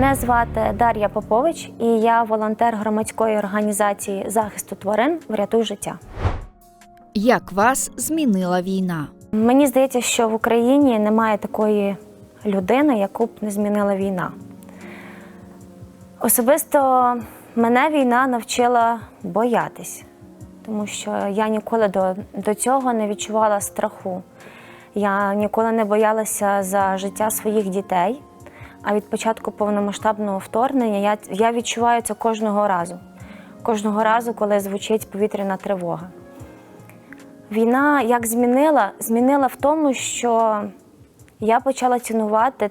Мене звати Дар'я Попович, і я волонтер громадської організації захисту тварин Врятуй життя. Як вас змінила війна? Мені здається, що в Україні немає такої людини, яку б не змінила війна. Особисто мене війна навчила боятись, тому що я ніколи до, до цього не відчувала страху. Я ніколи не боялася за життя своїх дітей. А від початку повномасштабного вторгнення я, я відчуваю це кожного разу. Кожного разу, коли звучить повітряна тривога. Війна як змінила? Змінила в тому, що я почала цінувати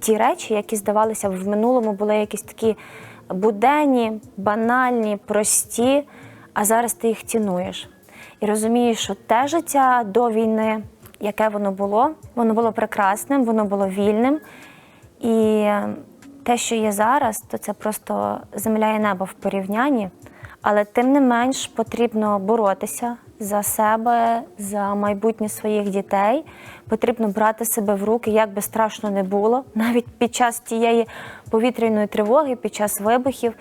ті речі, які здавалися в минулому, були якісь такі буденні, банальні, прості, а зараз ти їх цінуєш. І розумієш, що те життя до війни, яке воно було, воно було прекрасним, воно було вільним. І те, що є зараз, то це просто земля і небо в порівнянні. Але тим не менш потрібно боротися за себе, за майбутнє своїх дітей. Потрібно брати себе в руки, як би страшно не було. Навіть під час тієї повітряної тривоги, під час вибухів,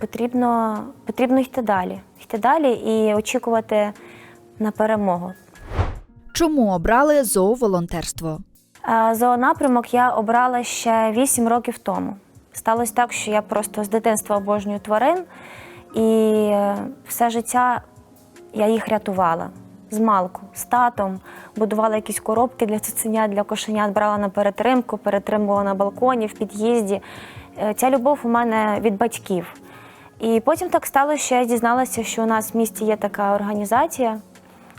потрібно, потрібно йти далі. Йти далі і очікувати на перемогу. Чому обрали зооволонтерство? Зоонапрямок я обрала ще 8 років тому. Сталося так, що я просто з дитинства обожнюю тварин, і е, все життя я їх рятувала з малку, з татом, будувала якісь коробки для цуценят, для кошенят, брала на перетримку, перетримувала на балконі, в під'їзді. Е, Ця любов у мене від батьків. І потім так сталося, що я дізналася, що у нас в місті є така організація.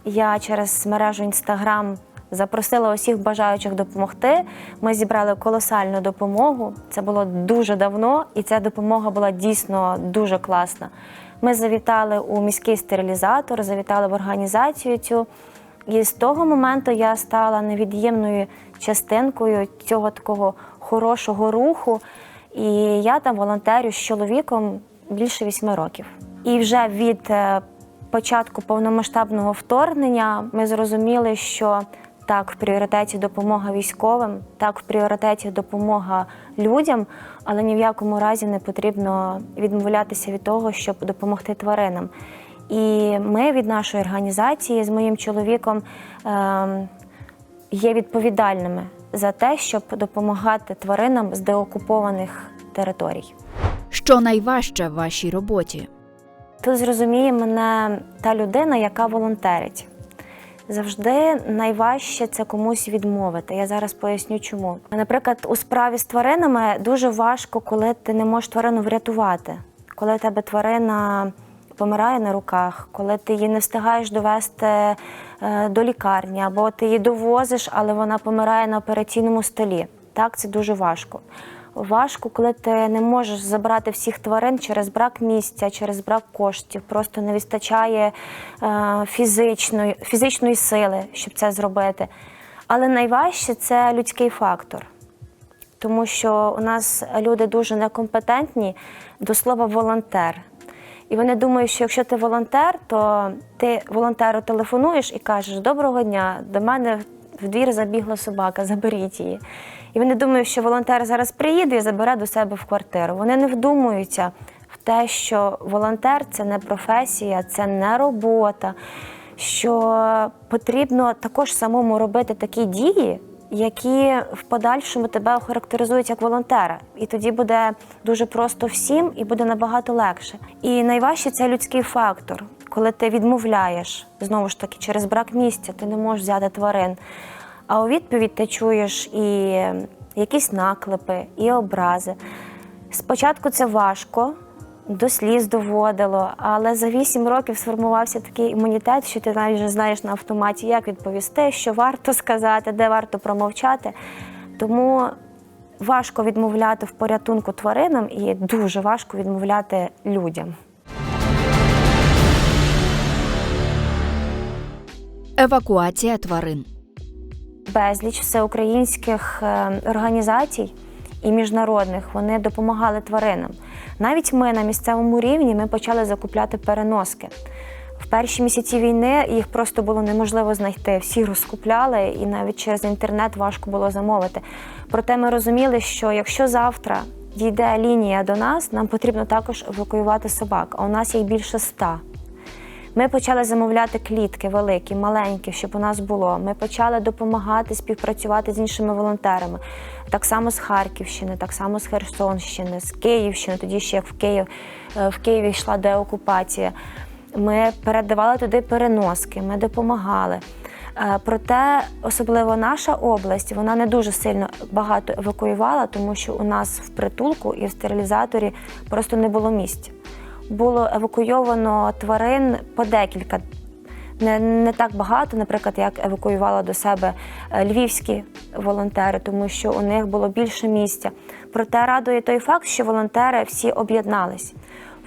Я через мережу Інстаграм запросила усіх бажаючих допомогти. Ми зібрали колосальну допомогу. Це було дуже давно, і ця допомога була дійсно дуже класна. Ми завітали у міський стерилізатор, завітали в організацію цю. І з того моменту я стала невід'ємною частинкою цього такого хорошого руху. І я там волонтерю з чоловіком більше вісьми років. І вже від е, початку повномасштабного вторгнення ми зрозуміли, що так, в пріоритеті допомога військовим, так, в пріоритеті допомога людям, але ні в якому разі не потрібно відмовлятися від того, щоб допомогти тваринам. І ми від нашої організації з моїм чоловіком ем, є відповідальними за те, щоб допомагати тваринам з деокупованих територій. Що найважче в вашій роботі? Тут зрозуміє мене та людина, яка волонтерить. Завжди найважче це комусь відмовити. Я зараз поясню, чому. Наприклад, у справі з тваринами дуже важко, коли ти не можеш тварину врятувати, коли тебе тварина помирає на руках, коли ти її не встигаєш довести е, до лікарні, або ти її довозиш, але вона помирає на операційному столі. Так, це дуже важко. Важко, коли ти не можеш забрати всіх тварин через брак місця, через брак коштів. Просто не вистачає е, фізичної, фізичної сили, щоб це зробити. Але найважче це людський фактор. Тому що у нас люди дуже некомпетентні до слова волонтер. І вони думають, що якщо ти волонтер, то ти волонтеру телефонуєш і кажеш: Доброго дня, до мене в двір забігла собака, заберіть її. І вони думають, що волонтер зараз приїде і забере до себе в квартиру. Вони не вдумуються в те, що волонтер це не професія, це не робота, що потрібно також самому робити такі дії, які в подальшому тебе охарактеризують як волонтера. І тоді буде дуже просто всім і буде набагато легше. І найважче це людський фактор, коли ти відмовляєш знову ж таки через брак місця, ти не можеш взяти тварин. А у відповідь ти чуєш і якісь наклепи, і образи. Спочатку це важко, до сліз доводило, але за вісім років сформувався такий імунітет, що ти навіть вже знаєш на автоматі, як відповісти, що варто сказати, де варто промовчати. Тому важко відмовляти в порятунку тваринам і дуже важко відмовляти людям. Евакуація тварин. Безліч всеукраїнських е, організацій і міжнародних вони допомагали тваринам. Навіть ми на місцевому рівні ми почали закупляти переноски. В перші місяці війни їх просто було неможливо знайти. Всі розкупляли, і навіть через інтернет важко було замовити. Проте ми розуміли, що якщо завтра дійде лінія до нас, нам потрібно також евакуювати собак. А у нас їх більше ста. Ми почали замовляти клітки великі, маленькі, щоб у нас було. Ми почали допомагати співпрацювати з іншими волонтерами. Так само з Харківщини, так само з Херсонщини, з Київщини. Тоді ще як в Київ е, в Києві йшла деокупація. Ми передавали туди переноски, ми допомагали. Е, Проте, особливо наша область, вона не дуже сильно багато евакуювала, тому що у нас в притулку і в стерилізаторі просто не було місць. Було евакуйовано тварин по декілька. Не, не так багато, наприклад, як евакуювали до себе е, львівські волонтери, тому що у них було більше місця. Проте радує той факт, що волонтери всі об'єднались.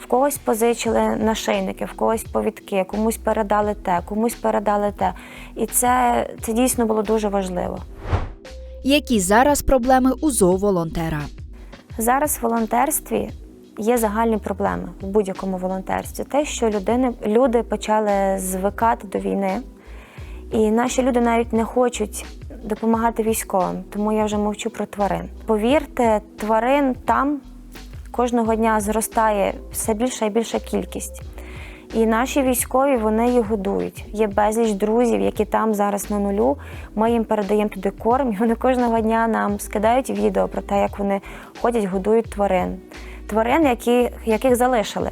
В когось позичили нашийники, в когось повідки, комусь передали те, комусь передали те. І це, це дійсно було дуже важливо. Які зараз проблеми у зооволонтера? Зараз в волонтерстві є загальні проблеми в будь-якому волонтерстві. Те, що людини, люди почали звикати до війни, і наші люди навіть не хочуть допомагати військовим, тому я вже мовчу про тварин. Повірте, тварин там кожного дня зростає все більша і більша кількість. І наші військові вони їх годують. Є безліч друзів, які там зараз на нулю. Ми їм передаємо туди корм, і вони кожного дня нам скидають відео про те, як вони ходять, годують тварин. Тварин, які, яких залишили.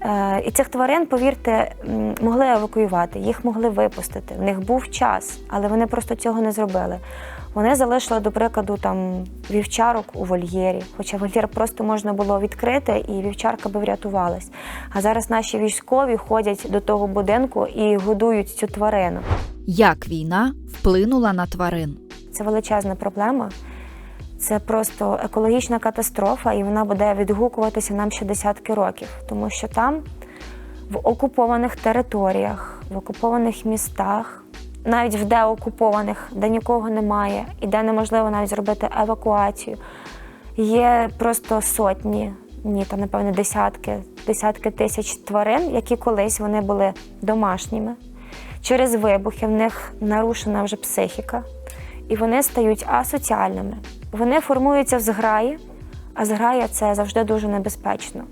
Е, і цих тварин, повірте, могли евакуювати, їх могли випустити. В них був час, але вони просто цього не зробили. Вони залишили, до прикладу, там вівчарок у вольєрі, хоча вольєр просто можна було відкрити, і вівчарка би врятувалась. А зараз наші військові ходять до того будинку і годують цю тварину. Як війна вплинула на тварин? Це величезна проблема. Це просто екологічна катастрофа, і вона буде відгукуватися нам ще десятки років, тому що там, в окупованих територіях, в окупованих містах, навіть в деокупованих, де нікого немає, і де неможливо навіть зробити евакуацію, є просто сотні, ні, там, напевно, десятки, десятки тисяч тварин, які колись вони були домашніми. Через вибухи в них нарушена вже психіка, і вони стають асоціальними. Вони формуються в зграї, а зграя це завжди дуже небезпечно.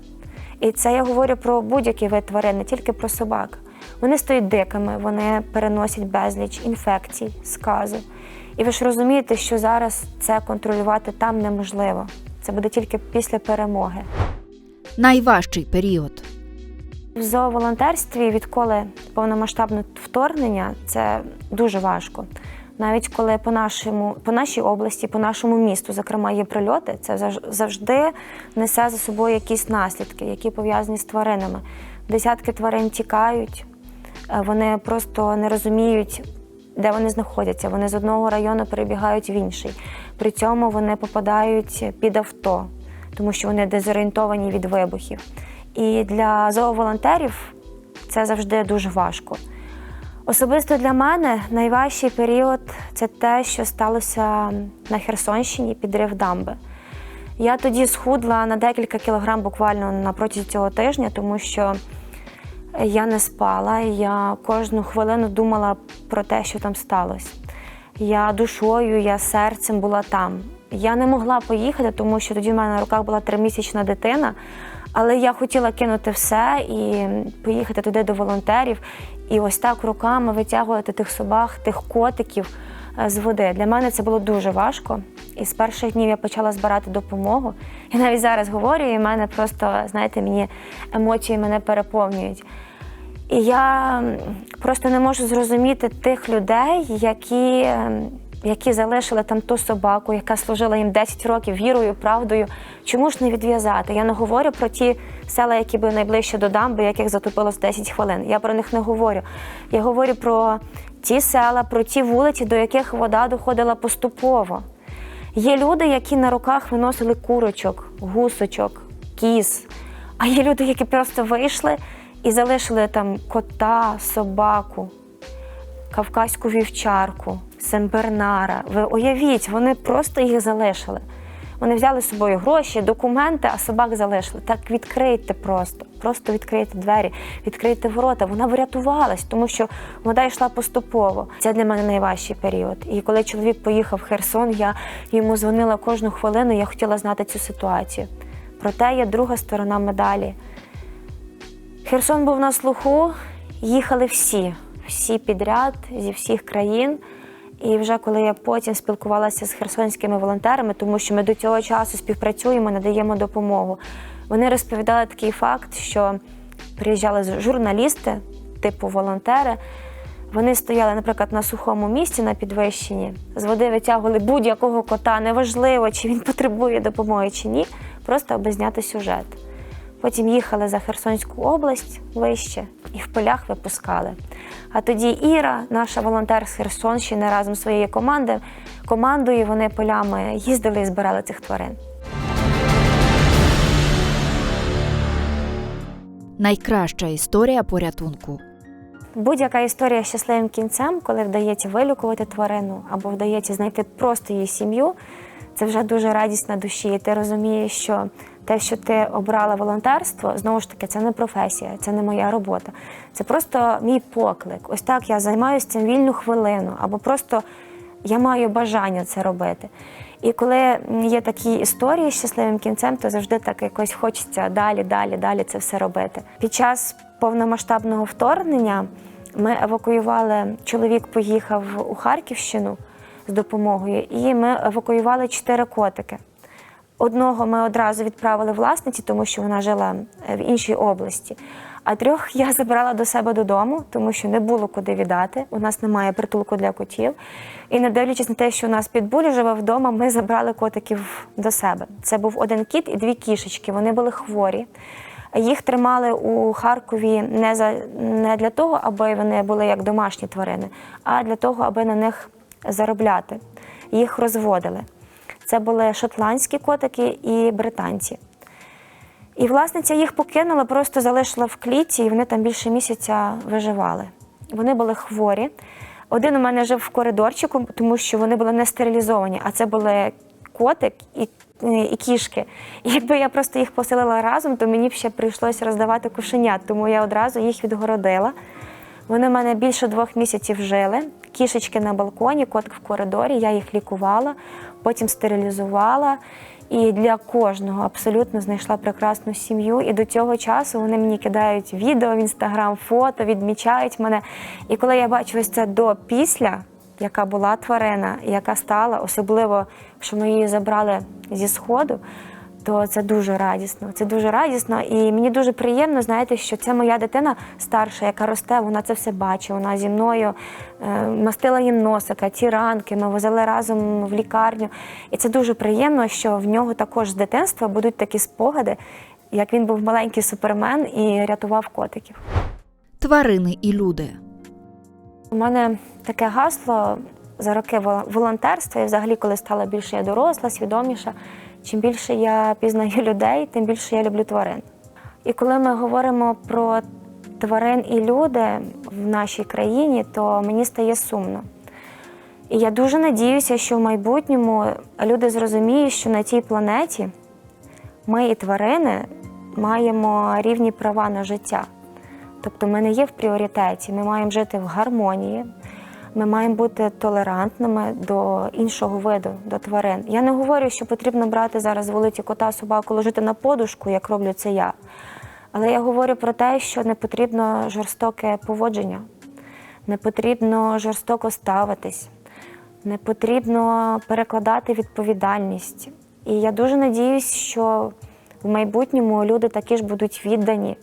І це я говорю про будь-який вид тварин, не тільки про собак. Вони стають дикими, вони переносять безліч інфекцій, сказу. І ви ж розумієте, що зараз це контролювати там неможливо. Це буде тільки після перемоги. Найважчий період. В зооволонтерстві, відколи повномасштабне вторгнення, це дуже важко. Навіть коли по нашому, по нашій області, по нашому місту, зокрема, є прильоти, це завжди несе за собою якісь наслідки, які пов'язані з тваринами. Десятки тварин тікають, е, вони просто не розуміють, де вони знаходяться. Вони з одного району перебігають в інший. При цьому вони попадають під авто, тому що вони дезорієнтовані від вибухів. І для зооволонтерів це завжди дуже важко. Особисто для мене найважчий період це те, що сталося на Херсонщині підрив дамби. Я тоді схудла на декілька кілограм буквально на протязі цього тижня, тому що я не спала, я кожну хвилину думала про те, що там сталося. Я душою, я серцем була там. Я не могла поїхати, тому що тоді в мене на руках була тримісячна дитина. Але я хотіла кинути все і поїхати туди до волонтерів, і ось так руками витягувати тих собак, тих котиків е, з води. Для мене це було дуже важко. І з перших днів я почала збирати допомогу. Я навіть зараз говорю, і в мене просто, знаєте, мені емоції мене переповнюють. І я просто не можу зрозуміти тих людей, які, ем, які залишили там ту собаку, яка служила їм 10 років вірою, правдою. Чому ж не відв'язати? Я не говорю про ті села, які були найближче до дамби, яких затопилось 10 хвилин. Я про них не говорю. Я говорю про ті села, про ті вулиці, до яких вода доходила поступово. Є люди, які на руках виносили курочок, гусочок, кіз. А є люди, які просто вийшли і залишили там кота, собаку, кавказьку вівчарку, сембернара. Ви уявіть, вони просто їх залишили. Вони взяли з собою гроші, документи, а собак залишили. Так відкрийте просто, просто відкрийте двері, відкрийте ворота. Вона врятувалась, тому що вода йшла поступово. Це для мене найважчий період. І коли чоловік поїхав в Херсон, я йому дзвонила кожну хвилину, я хотіла знати цю ситуацію. Проте є друга сторона медалі. Херсон був на слуху, їхали всі, всі підряд зі всіх країн. І вже коли я потім спілкувалася з херсонськими волонтерами, тому що ми до цього часу співпрацюємо, надаємо допомогу. Вони розповідали такий факт, що приїжджали журналісти, типу волонтери. Вони стояли, наприклад, на сухому місці на підвищенні, з води витягували будь-якого кота, неважливо, чи він потребує допомоги чи ні, просто аби зняти сюжет. Потім їхали за Херсонську область вище і в полях випускали. А тоді Іра, наша волонтер з Херсонщини, разом зі своєю командою, командою вони полями їздили і збирали цих тварин. Найкраща історія порятунку. Будь-яка історія з щасливим кінцем, коли вдається вилікувати тварину або вдається знайти просто її сім'ю, це вже дуже радість на душі. І ти розумієш, що те, що ти обрала волонтерство, знову ж таки, це не професія, це не моя робота. Це просто мій поклик. Ось так я займаюся цим вільну хвилину, або просто я маю бажання це робити. І коли є такі історії з щасливим кінцем, то завжди так якось хочеться далі, далі, далі це все робити. Під час повномасштабного вторгнення ми евакуювали. Чоловік поїхав у Харківщину з допомогою, і ми евакуювали чотири котики. Одного ми одразу відправили власниці, тому що вона жила е, в іншій області. А трьох я забрала до себе додому, тому що не було куди віддати. У нас немає притулку для котів. І не дивлячись на те, що у нас підбулі живе вдома, ми забрали котиків до себе. Це був один кіт і дві кішечки. Вони були хворі. Їх тримали у Харкові не за не для того, аби вони були як домашні тварини, а для того, аби на них заробляти. Їх розводили. Це були шотландські котики і британці. І власниця їх покинула, просто залишила в клітці, і вони там більше місяця виживали. Вони були хворі. Один у мене жив в коридорчику, тому що вони були не стерилізовані, а це були котик і, і кішки. І якби я просто їх поселила разом, то мені б ще прийшлося роздавати кошенят, тому я одразу їх відгородила. Вони в мене більше двох місяців жили. Кішечки на балконі, котик в коридорі. Я їх лікувала, потім стерилізувала. І для кожного абсолютно знайшла прекрасну сім'ю. І до цього часу вони мені кидають відео в інстаграм, фото, відмічають мене. І коли я бачу ось це до після, яка була тварина, яка стала, особливо, що ми її забрали зі сходу, то це дуже радісно. Це дуже радісно. І мені дуже приємно, знаєте, що це моя дитина старша, яка росте, вона це все бачить. Вона зі мною е, мастила їм носика, ті ранки, ми возили разом в лікарню. І це дуже приємно, що в нього також з дитинства будуть такі спогади, як він був маленький супермен і рятував котиків. Тварини і люди. У мене таке гасло за роки волонтерства, і взагалі, коли стала більше я доросла, свідоміша, чим більше я пізнаю людей, тим більше я люблю тварин. І коли ми говоримо про тварин і люди в нашій країні, то мені стає сумно. І я дуже надіюся, що в майбутньому люди зрозуміють, що на цій планеті ми і тварини маємо рівні права на життя. Тобто ми не є в пріоритеті, ми маємо жити в гармонії, ми маємо бути толерантними до іншого виду, до тварин. Я не говорю, що потрібно брати зараз з вулиці кота, собаку, ложити на подушку, як роблю це я. Але я говорю про те, що не потрібно жорстоке поводження, не потрібно жорстоко ставитись, не потрібно перекладати відповідальність. І я дуже надіюсь, що в майбутньому люди такі ж будуть віддані,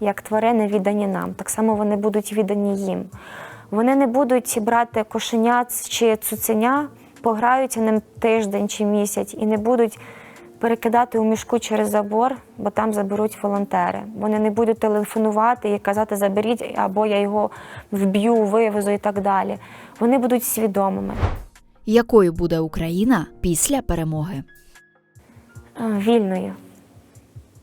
як тварини віддані нам. Так само вони будуть віддані їм. Вони не будуть брати кошенят чи цуценя, пограються ним тиждень чи місяць і не будуть перекидати у мішку через забор, бо там заберуть волонтери. Вони не будуть телефонувати і казати заберіть, або я його вб'ю, вивезу і так далі. Вони будуть свідомими. Якою буде Україна після перемоги? Вільною.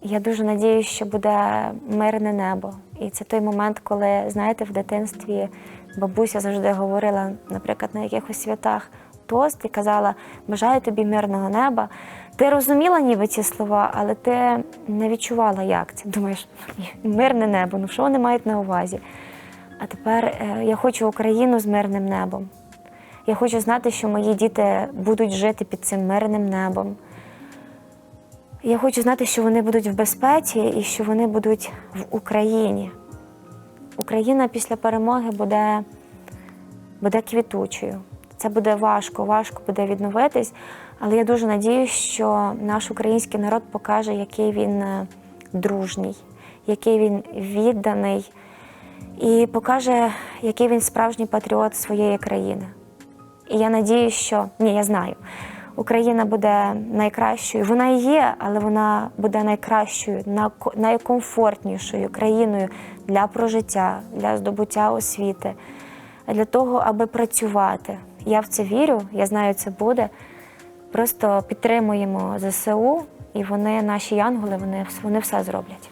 Я дуже надіюся, що буде мирне небо. І це той момент, коли, знаєте, в дитинстві бабуся завжди говорила, наприклад, на якихось святах, тост і казала Бажаю тобі мирного неба. Ти розуміла ніби ці слова, але ти не відчувала, як це. Думаєш, мирне небо, ну що вони мають на увазі? А тепер е, я хочу Україну з мирним небом. Я хочу знати, що мої діти будуть жити під цим мирним небом. Я хочу знати, що вони будуть в безпеці і що вони будуть в Україні. Україна після перемоги буде, буде квітучою. Це буде важко, важко буде відновитись. Але я дуже надіюсь, що наш український народ покаже, який він е, дружній, який він відданий, і покаже, який він справжній патріот своєї країни. І я надію, що ні, я знаю, Україна буде найкращою. Вона є, але вона буде найкращою, найкомфортнішою країною для прожиття, для здобуття освіти, для того, аби працювати. Я в це вірю, я знаю, це буде. Просто підтримуємо ЗСУ, і вони, наші янголи, вони, вони все зроблять.